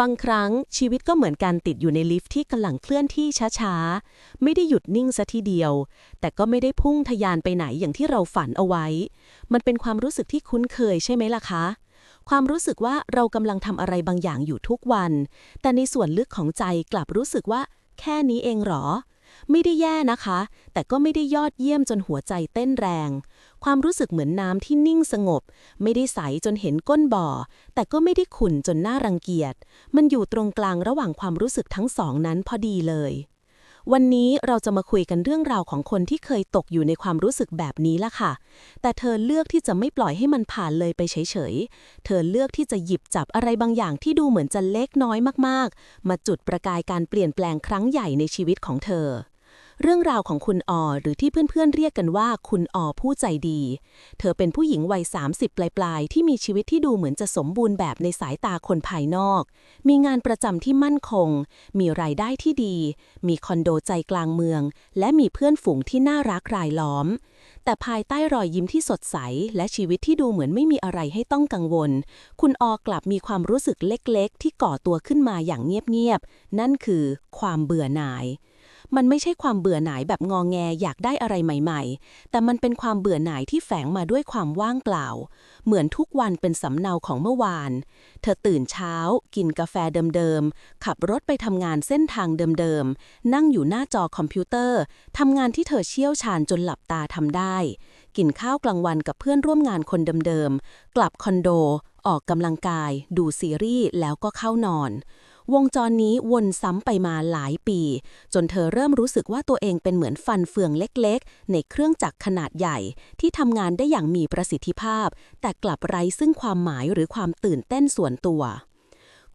บางครั้งชีวิตก็เหมือนการติดอยู่ในลิฟต์ที่กำลังเคลื่อนที่ช้าๆ ไม่ได้หยุดนิ่งซะทีเดียว แต่ก็ไม่ได้พุ่งทะยานไปไหนอย่างที่เราฝันเอาไว้ มันเป็นความรู้สึกที่คุ้นเคยใช่ไหมล่ะคะ ความรู้สึกว่าเรากำลังทำอะไรบางอย่างอยู่ทุกวัน แต่ในส่วนลึกของใจกลับรู้สึกว่า แค่นี้เองหรอ ไม่ได้แย่นะคะ แต่ก็ไม่ได้ยอดเยี่ยมจนหัวใจเต้นแรง ความรู้สึกเหมือนน้ำที่นิ่งสงบ ไม่ได้ใสจนเห็นก้นบ่อ แต่ก็ไม่ได้ขุ่นจนน่ารังเกียจ มันอยู่ตรงกลางระหว่างความรู้สึกทั้งสองนั้นพอดีเลย วันนี้เราจะมาคุยกันเรื่องราวของคนที่เคยตกอยู่ในความรู้สึกแบบนี้ละค่ะ แต่เธอเลือกที่จะไม่ปล่อยให้มันผ่านเลยไปเฉยๆ เธอเลือกที่จะหยิบจับอะไรบางอย่างที่ดูเหมือนจะเล็กน้อยมากๆ มาจุดประกายการเปลี่ยนแปลงครั้งใหญ่ในชีวิตของเธอ เรื่องราวของคุณออหรือที่เพื่อนๆเรียกกันว่าคุณออผู้ใจดี เธอเป็นผู้หญิงวัย 30 ปลายๆ ที่มีชีวิตที่ดูเหมือนจะสมบูรณ์แบบในสายตาคนภายนอก มีงานประจำที่มั่นคง มีรายได้ที่ดี มีคอนโดใจกลางเมือง และมีเพื่อนฝูงที่น่ารักรายล้อม แต่ภายใต้รอยยิ้มที่สดใส และชีวิตที่ดูเหมือนไม่มีอะไรให้ต้องกังวล คุณออกลับมีความรู้สึกเล็กๆ ที่ก่อตัวขึ้นมาอย่างเงียบๆ นั่นคือความเบื่อหน่าย มันไม่ใช่ความเบื่อหน่ายแบบงองแงอยากได้อะไรใหม่ ๆ แต่มันเป็นความเบื่อหน่ายที่แฝงมาด้วยความว่างเปล่า เหมือนทุกวันเป็นสำเนาของเมื่อวาน เธอตื่นเช้า กินกาแฟเดิมๆ ขับรถไปทำงานเส้นทางเดิมๆ นั่งอยู่หน้าจอคอมพิวเตอร์ทำงานที่เธอเชี่ยวชาญจนหลับตาทำได้ กินข้าวกลางวันกับเพื่อนร่วมงานคนเดิมๆ กลับคอนโด ออกกำลังกาย ดูซีรีส์แล้วก็เข้านอน วงจรนี้วนซ้ำไปมาหลายปี จนเธอเริ่มรู้สึกว่าตัวเองเป็นเหมือนฟันเฟืองเล็กๆ ในเครื่องจักรขนาดใหญ่ ที่ทำงานได้อย่างมีประสิทธิภาพ แต่กลับไร้ซึ่งความหมายหรือความตื่นเต้นส่วนตัว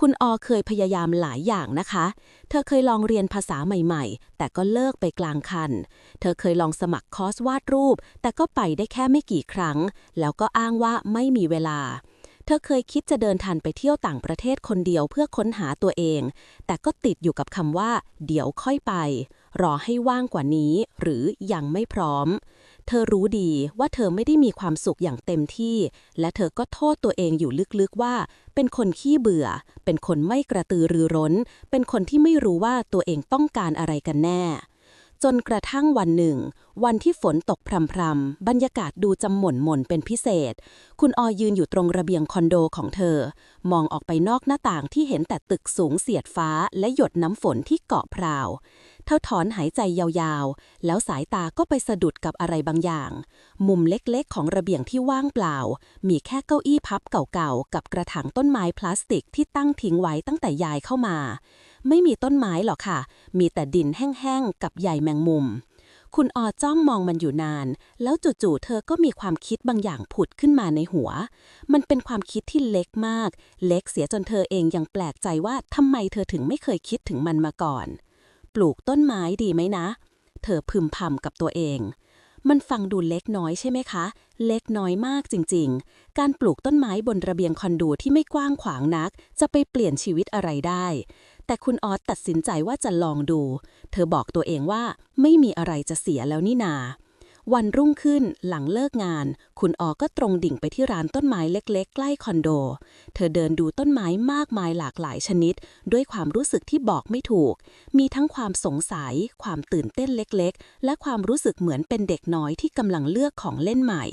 คุณออเคยพยายามหลายอย่างนะคะ เธอเคยลองเรียนภาษาใหม่ๆ แต่ก็เลิกไปกลางคัน เธอเคยลองสมัครคอร์สวาดรูป แต่ก็ไปได้แค่ไม่กี่ครั้ง แล้วก็อ้างว่าไม่มีเวลา เธอเคยคิดจะเดินทางไปเที่ยวต่างประเทศคนเดียวเพื่อค้นหาตัวเอง แต่ก็ติดอยู่กับคำว่า เดี๋ยวค่อยไป รอให้ว่างกว่านี้ หรือยังไม่พร้อม เธอรู้ดีว่าเธอไม่ได้มีความสุขอย่างเต็มที่ และเธอก็โทษตัวเองอยู่ลึกๆว่า เป็นคนขี้เบื่อ เป็นคนไม่กระตือรือร้น เป็นคนที่ไม่รู้ว่าตัวเองต้องการอะไรกันแน่ จนกระทั่งวันหนึ่ง วันที่ฝนตกพรำๆบรรยากาศดูจำหม่นหม่นเป็นพิเศษ คุณออยืนอยู่ตรงระเบียงคอนโดของเธอ มองออกไปนอกหน้าต่างที่เห็นแต่ตึกสูงเสียดฟ้าและหยดน้ำฝนที่เกาะพราว เธอถอนหายใจยาวๆ แล้วสายตาก็ไปสะดุดกับอะไรบางอย่าง มุมเล็กๆ ของระเบียงที่ว่างเปล่า มีแค่เก้าอี้พับเก่าๆกับกระถางต้นไม้พลาสติกที่ตั้งทิ้งไว้ตั้งแต่ยายเข้ามา ไม่มีต้นไม้หรอกค่ะ มีแต่ดินแห้งๆ กับใยแมงมุม คุณออจ้องมองมันอยู่นาน แล้วจู่ๆ เธอก็มีความคิดบางอย่างผุดขึ้นมาในหัว มันเป็นความคิดที่เล็กมาก เล็กเสียจนเธอเองยังแปลกใจว่าทำไมเธอถึงไม่เคยคิดถึงมันมาก่อน ปลูกต้นไม้ดีไหมนะ เธอพึมพำกับตัวเองมันฟังดูเล็กน้อยใช่ไหมคะ เล็กน้อยมากจริงๆ การปลูกต้นไม้บนระเบียงคอนโดที่ไม่กว้างขวางนัก จะไปเปลี่ยนชีวิตอะไรได้ แต่คุณออสตัดสินใจว่าจะลองดู เธอบอกตัวเองว่าไม่มีอะไรจะเสียแล้วนี่นา วันรุ่งขึ้นหลังเลิกงาน คุณออก็ตรงดิ่งไปที่ร้านต้นไม้เล็กๆ ใกล้คอนโด เธอเดินดูต้นไม้มากมายหลากหลายชนิด ด้วยความรู้สึกที่บอกไม่ถูก มีทั้งความสงสัย ความตื่นเต้นเล็กๆ และความรู้สึกเหมือนเป็นเด็กน้อยที่กำลังเลือกของเล่นใหม่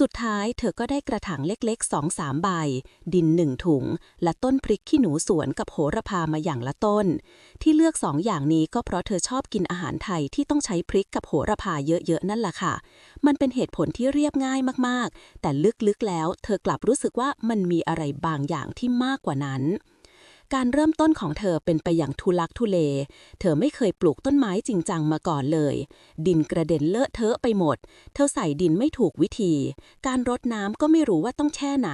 สุดท้ายเธอก็ได้กระถางเล็กๆสองสามใบ ดินหนึ่งถุง และต้นพริกขี้หนูสวนกับโหระพามาอย่างละต้น ที่เลือกสองอย่างนี้ก็เพราะเธอชอบกินอาหารไทยที่ต้องใช้พริกกับโหระพาเยอะๆนั่นแหละค่ะ มันเป็นเหตุผลที่เรียบง่ายมากๆ แต่ลึกๆแล้ว เธอกลับรู้สึกว่ามันมีอะไรบางอย่างที่มากกว่านั้น การเริ่มต้นของเธอเป็นไปอย่างทุลักทุเล เธอไม่เคยปลูกต้นไม้จริงจังมาก่อนเลย ดินกระเด็นเลอะเทอะไปหมด เธอใส่ดินไม่ถูกวิธี การรดน้ำก็ไม่รู้ว่าต้องแช่ไหน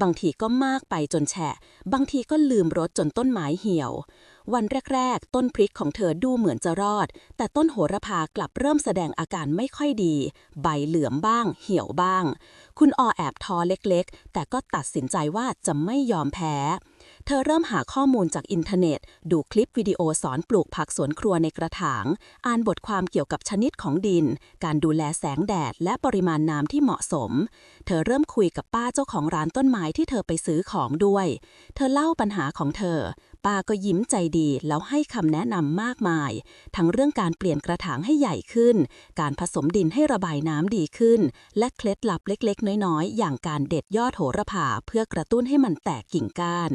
บางทีก็มากไปจนแฉะ บางทีก็ลืมรดจนต้นไม้เหี่ยว วันแรก ๆ ต้นพริกของเธอดูเหมือนจะรอด แต่ต้นโหระพากลับเริ่มแสดงอาการไม่ค่อยดี ใบเหลือมบ้าง เหี่ยวบ้าง คุณออแอบท้อเล็กๆ แต่ก็ตัดสินใจว่าจะไม่ยอมแพ้ เธอเริ่มหาข้อมูลจากอินเทอร์เน็ต ดูคลิปวิดีโอสอนปลูกผักสวนครัวในกระถาง อ่านบทความเกี่ยวกับชนิดของดิน การดูแลแสงแดด และปริมาณน้ำที่เหมาะสม เธอเริ่มคุยกับป้าเจ้าของร้านต้นไม้ที่เธอไปซื้อของด้วย เธอเล่าปัญหาของเธอ ป้าก็ยิ้มใจดีแล้วให้คำแนะนำมากมาย ทั้งเรื่องการเปลี่ยนกระถางให้ใหญ่ขึ้น การผสมดินให้ระบายน้ำดีขึ้น และเคล็ดลับเล็กๆ น้อยๆ อย่างการเด็ดยอดโหระพาเพื่อกระตุ้นให้มันแตกกิ่งก้าน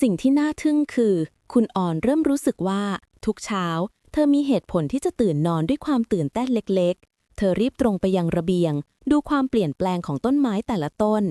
สิ่งที่น่าทึ่งคือ คุณออนเริ่มรู้สึกว่า ทุกเช้า เธอมีเหตุผลที่จะตื่นนอนด้วยความตื่นเต้นเล็ก ๆ เธอรีบตรงไปยังระเบียง ดูความเปลี่ยนแปลงของต้นไม้แต่ละต้น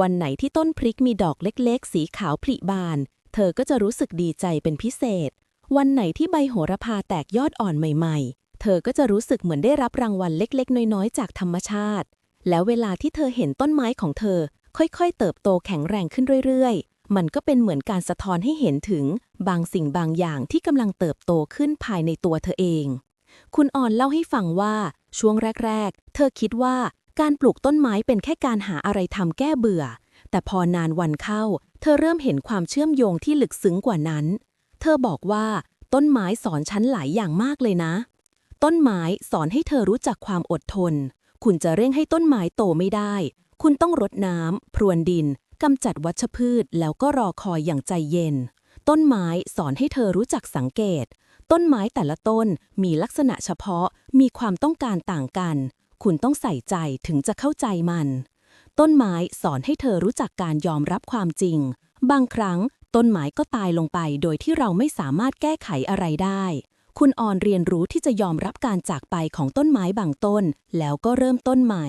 วันไหนที่ต้นพริกมีดอกเล็ก ๆ สีขาวผลิบาน เธอก็จะรู้สึกดีใจเป็นพิเศษ วันไหนที่ใบโหระพาแตกยอดอ่อนใหม่ ๆ เธอก็จะรู้สึกเหมือนได้รับรางวัลเล็ก ๆ น้อย ๆ จากธรรมชาติ แล้วเวลาที่เธอเห็นต้นไม้ของเธอ ค่อย ๆ เติบโตแข็งแรงขึ้นเรื่อย ๆ มันก็เป็นเหมือนการสะท้อนให้เห็นถึงบางสิ่งบางอย่างที่กำลังเติบโตขึ้นภายในตัวเธอเอง คุณอ่อนเล่าให้ฟังว่าช่วงแรก ๆ เธอคิดว่าการปลูกต้นไม้เป็นแค่การหาอะไรทำแก้เบื่อ แต่พอนานวันเข้า เธอเริ่มเห็นความเชื่อมโยงที่ลึกซึ้งกว่านั้น เธอบอกว่า ต้นไม้สอนฉันหลายอย่างมากเลยนะ ต้นไม้สอนให้เธอรู้จักความอดทน คุณจะเร่งให้ต้นไม้โตไม่ได้ คุณต้องรดน้ำพรวนดิน กำจัดวัชพืชแล้วก็รอคอยอย่างใจเย็น ต้นไม้สอนให้เธอรู้จักสังเกต ต้นไม้แต่ละต้นมีลักษณะเฉพาะ มีความต้องการต่างกัน คุณต้องใส่ใจถึงจะเข้าใจมัน ต้นไม้สอนให้เธอรู้จักการยอมรับความจริง บางครั้งต้นไม้ก็ตายลงไปโดยที่เราไม่สามารถแก้ไขอะไรได้ คุณออนเรียนรู้ที่จะยอมรับการจากไปของต้นไม้บางต้น แล้วก็เริ่มต้นใหม่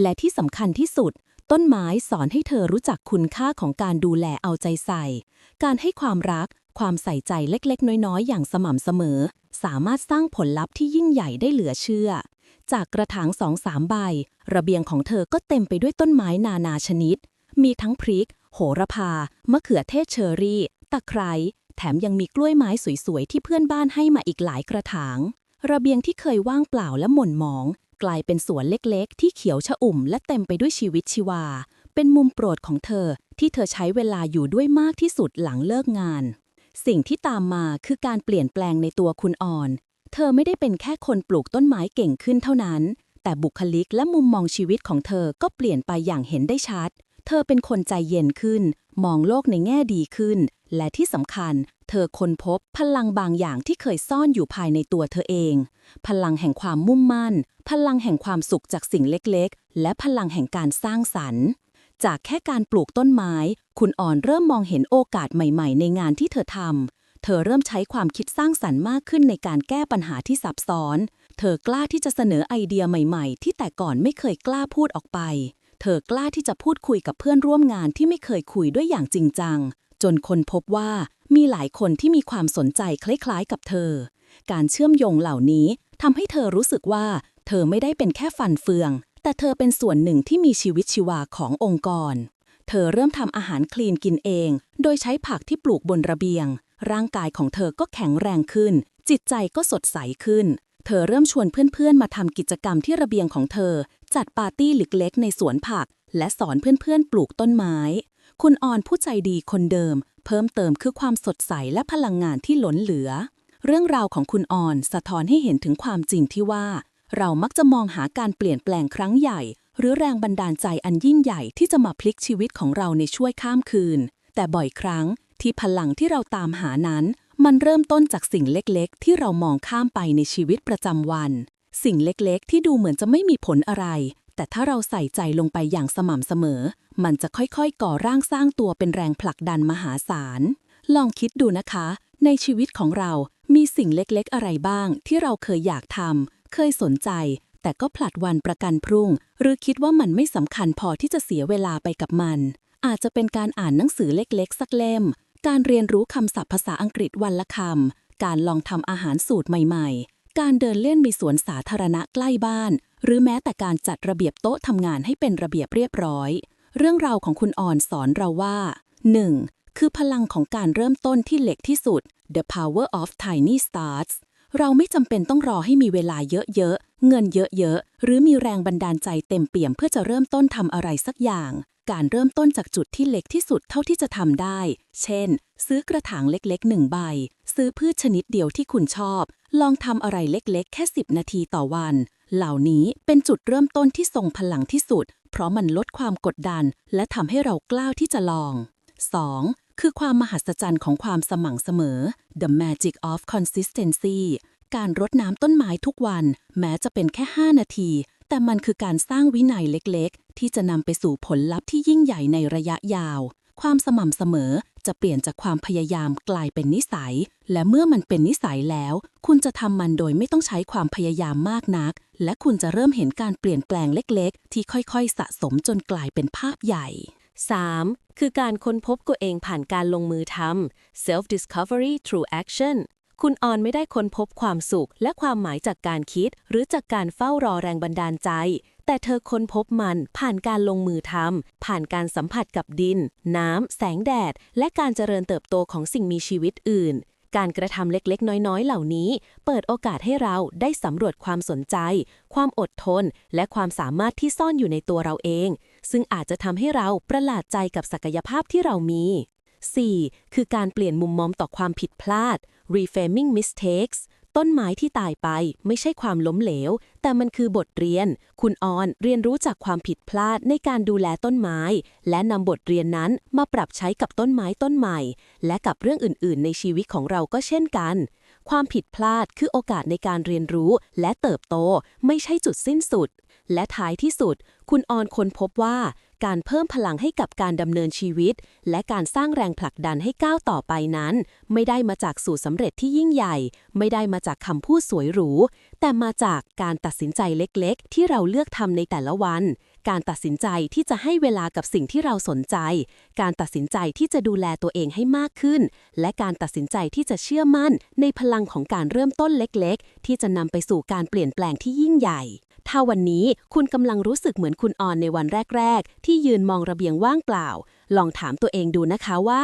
และที่สำคัญที่สุด ต้นไม้สอนให้เธอรู้จักคุณค่าของการดูแลเอาใจใส่ การให้ความรัก ความใส่ใจเล็กๆ น้อยๆ อย่างสม่ำเสมอ สามารถสร้างผลลัพธ์ที่ยิ่งใหญ่ได้เหลือเชื่อ จากกระถางสองสามใบ ระเบียงของเธอก็เต็มไปด้วยต้นไม้นานาชนิด มีทั้งพริก โหระพา มะเขือเทศเชอรี่ ตะไคร้ แถมยังมีกล้วยไม้สวยๆ ที่เพื่อนบ้านให้มาอีกหลายกระถาง ระเบียงที่เคยว่างเปล่าและหม่นหมอง กลายเป็นสวนเล็กๆ ที่เขียวชอุ่มและเต็มไปด้วยชีวิตชีวา เป็นมุมโปรดของเธอที่เธอใช้เวลาอยู่ด้วยมากที่สุดหลังเลิกงาน สิ่งที่ตามมาคือการเปลี่ยนแปลงในตัวคุณอ่อน เธอไม่ได้เป็นแค่คนปลูกต้นไม้เก่งขึ้นเท่านั้น แต่บุคลิกและมุมมองชีวิตของเธอก็เปลี่ยนไปอย่างเห็นได้ชัด เธอเป็นคนใจเย็นขึ้น มองโลกในแง่ดีขึ้น และที่สำคัญ เธอค้นพบพลังบางอย่างที่เคยซ่อนอยู่ภายในตัวเธอเอง พลังแห่งความมุ่งมั่น พลังแห่งความสุขจากสิ่งเล็กๆ และพลังแห่งการสร้างสรรค์ จากแค่การปลูกต้นไม้ คุณอ่อนเริ่มมองเห็นโอกาสใหม่ๆ ในงานที่เธอทำเธอเริ่มใช้ความคิดสร้างสรรค์มากขึ้นในการแก้ปัญหาที่ซับซ้อน เธอกล้าที่จะเสนอไอเดียใหม่ ๆ ที่แต่ก่อนไม่เคยกล้าพูดออกไป เธอกล้าที่จะพูดคุยกับเพื่อนร่วมงานที่ไม่เคยคุยด้วยอย่างจริงจัง จนคนพบว่ามีหลายคนที่มีความสนใจคล้ายๆกับเธอ การเชื่อมโยงเหล่านี้ทำให้เธอรู้สึกว่า เธอไม่ได้เป็นแค่ฟันเฟือง แต่เธอเป็นส่วนหนึ่งที่มีชีวิตชีวาขององค์กร เธอเริ่มทำอาหารคลีนกินเอง โดยใช้ผักที่ปลูกบนระเบียง ร่างกายของเธอก็แข็งแรงขึ้น จิตใจก็สดใสขึ้น เธอเริ่มชวนเพื่อนๆ มาทำกิจกรรมที่ระเบียงของเธอ จัดปาร์ตี้เล็กๆ ในสวนผัก และสอนเพื่อนๆ ปลูกต้นไม้ คุณออนผู้ใจดีคนเดิม เพิ่มเติมคือความสดใสและพลังงานที่ล้นเหลือ เรื่องราวของคุณออนสะท้อนให้เห็นถึงความจริงที่ว่า เรามักจะมองหาการเปลี่ยนแปลงครั้งใหญ่ หรือแรงบันดาลใจอันยิ่งใหญ่ที่จะมาพลิกชีวิตของเราในช่วยข้ามคืน แต่บ่อยครั้งที่พลังที่เราตามหานั้น มันเริ่มต้นจากสิ่งเล็กๆ ที่เรามองข้ามไปในชีวิตประจำวัน สิ่งเล็กๆ ที่ดูเหมือนจะไม่มีผลอะไร แต่ถ้าเราใส่ใจลงไปอย่างสม่ำเสมอ มันจะค่อยๆ ก่อร่างสร้างตัวเป็นแรงผลักดันมหาศาล ลองคิดดูนะคะ ในชีวิตของเรา มีสิ่งเล็กๆ อะไรบ้าง ที่เราเคยอยากทำเคยสนใจ แต่ก็ผลัดวันประกันพรุ่ง หรือคิดว่ามันไม่สำคัญพอที่จะเสียเวลาไปกับมัน อาจจะเป็นการอ่านหนังสือเล็กๆ สักเล่ม การเรียนรู้คำศัพท์ภาษาอังกฤษวันละคำ การลองทำอาหารสูตรใหม่ ๆ การเดินเล่นมีสวนสาธารณะใกล้บ้าน หรือแม้แต่การจัดระเบียบโต๊ะทำงานให้เป็นระเบียบเรียบร้อย เรื่องราวของคุณอ่อนสอนเราว่า 1. คือพลังของการเริ่มต้นที่เล็กที่สุด The Power of Tiny Starts เราไม่จำเป็นต้องรอให้มีเวลาเยอะๆ เงินเยอะๆ หรือมีแรงบันดาลใจเต็มเปี่ยมเพื่อจะเริ่มต้นทำอะไรสักอย่าง การเริ่มต้นจากจุดที่เล็กที่สุดเท่าที่จะทำได้ เช่น ซื้อกระถางเล็กๆหนึ่งใบ ซื้อพืชชนิดเดียวที่คุณชอบ ลองทำอะไรเล็กๆ แค่ 10 นาทีต่อวัน เหล่านี้เป็นจุดเริ่มต้นที่ทรงพลังที่สุด เพราะมันลดความกดดัน และทำให้เรากล้าที่จะลอง 2. คือความมหัศจรรย์ของความสม่ำเสมอ the magic of consistency การรดน้ำต้นไม้ทุกวัน แม้จะเป็นแค่ 5 นาที แต่มันคือการสร้างวินัยเล็กๆ ที่จะนำไปสู่ผลลัพธ์ที่ยิ่งใหญ่ในระยะยาว ความสม่ำเสมอจะเปลี่ยนจากความพยายามกลายเป็นนิสัย และเมื่อมันเป็นนิสัยแล้ว คุณจะทำมันโดยไม่ต้องใช้ความพยายามมากนัก และคุณจะเริ่มเห็นการเปลี่ยนแปลงเล็ก ๆ ที่ค่อยๆ สะสมจนกลายเป็นภาพใหญ่ 3. คือการค้นพบตัวเองผ่านการลงมือทำ self discovery through action คุณออนไม่ได้ค้นพบความสุขและความหมายจากการคิด หรือจากการเฝ้ารอแรงบันดาลใจ แต่เธอค้นพบมันผ่านการลงมือทำผ่านการสัมผัสกับดิน น้ำ แสงแดด และการเจริญเติบโตของสิ่งมีชีวิตอื่น การกระทำเล็กๆ น้อยๆ เหล่านี้ เปิดโอกาสให้เราได้สำรวจความสนใจ ความอดทน และความสามารถที่ซ่อนอยู่ในตัวเราเอง ซึ่งอาจจะทำให้เราประหลาดใจกับศักยภาพที่เรามี 4. คือการเปลี่ยนมุมมองต่อความผิดพลาด reframing mistakes ต้นไม้ที่ตายไปไม่ใช่ความล้มเหลว แต่มันคือบทเรียน คุณออนเรียนรู้จากความผิดพลาดในการดูแลต้นไม้ และนำบทเรียนนั้นมาปรับใช้กับต้นไม้ต้นใหม่ และกับเรื่องอื่น ๆ ในชีวิตของเราก็เช่นกัน ความผิดพลาดคือโอกาสในการเรียนรู้และเติบโต ไม่ใช่จุดสิ้นสุด และท้ายที่สุด คุณออนค้นพบว่า การเพิ่มพลังให้กับการดำเนินชีวิต และการสร้างแรงผลักดันให้ก้าวต่อไปนั้น ไม่ได้มาจากสูตรสำเร็จที่ยิ่งใหญ่ ไม่ได้มาจากคำพูดสวยหรู แต่มาจากการตัดสินใจเล็กๆ ที่เราเลือกทำในแต่ละวัน การตัดสินใจที่จะให้เวลากับสิ่งที่เราสนใจ การตัดสินใจที่จะดูแลตัวเองให้มากขึ้น และการตัดสินใจที่จะเชื่อมั่น ในพลังของการเริ่มต้นเล็ก ๆ ที่จะนำไปสู่การเปลี่ยนแปลงที่ยิ่งใหญ่ ถ้าวันนี้คุณกำลังรู้สึกเหมือนคุณออนในวันแรก ๆ ที่ยืนมองระเบียงว่างเปล่า ลองถามตัวเองดูนะคะว่า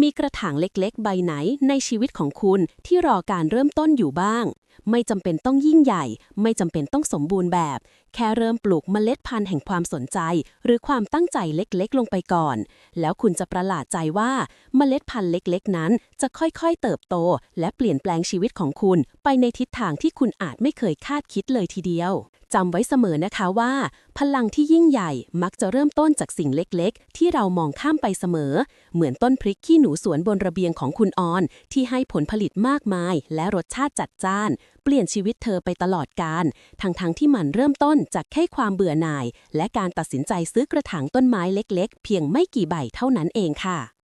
มีกระถางเล็กๆ ใบไหนในชีวิตของคุณที่รอการเริ่มต้นอยู่บ้าง ไม่จำเป็นต้องยิ่งใหญ่ ไม่จำเป็นต้องสมบูรณ์แบบ แค่เริ่มปลูกเมล็ดพันธุ์แห่งความสนใจ หรือความตั้งใจเล็กๆ ลงไปก่อน แล้วคุณจะประหลาดใจว่าเมล็ดพันธุ์เล็กๆ นั้น จะค่อยๆ เติบโต และเปลี่ยนแปลงชีวิตของคุณไปในทิศทางที่คุณอาจไม่เคยคาดคิดเลยทีเดียวจำไว้เสมอนะคะว่า พลังที่ยิ่งใหญ่มักจะเริ่มต้นจากสิ่งเล็กๆ ที่เรามองข้ามไปเสมอ เหมือนต้นพริกขี้หนูสวนบนระเบียงของคุณออน ที่ให้ผลผลิตมากมาย และรสชาติจัดจ้าน เปลี่ยนชีวิตเธอไปตลอดการ ทั้งๆทที่มันเริ่มต้นจากแค่ความเบื่อหน่าย และการตัดสินใจซื้อกระถางต้นไม้เล็ก ๆ เพียงไม่กี่ใบเท่านั้นเองค่ะ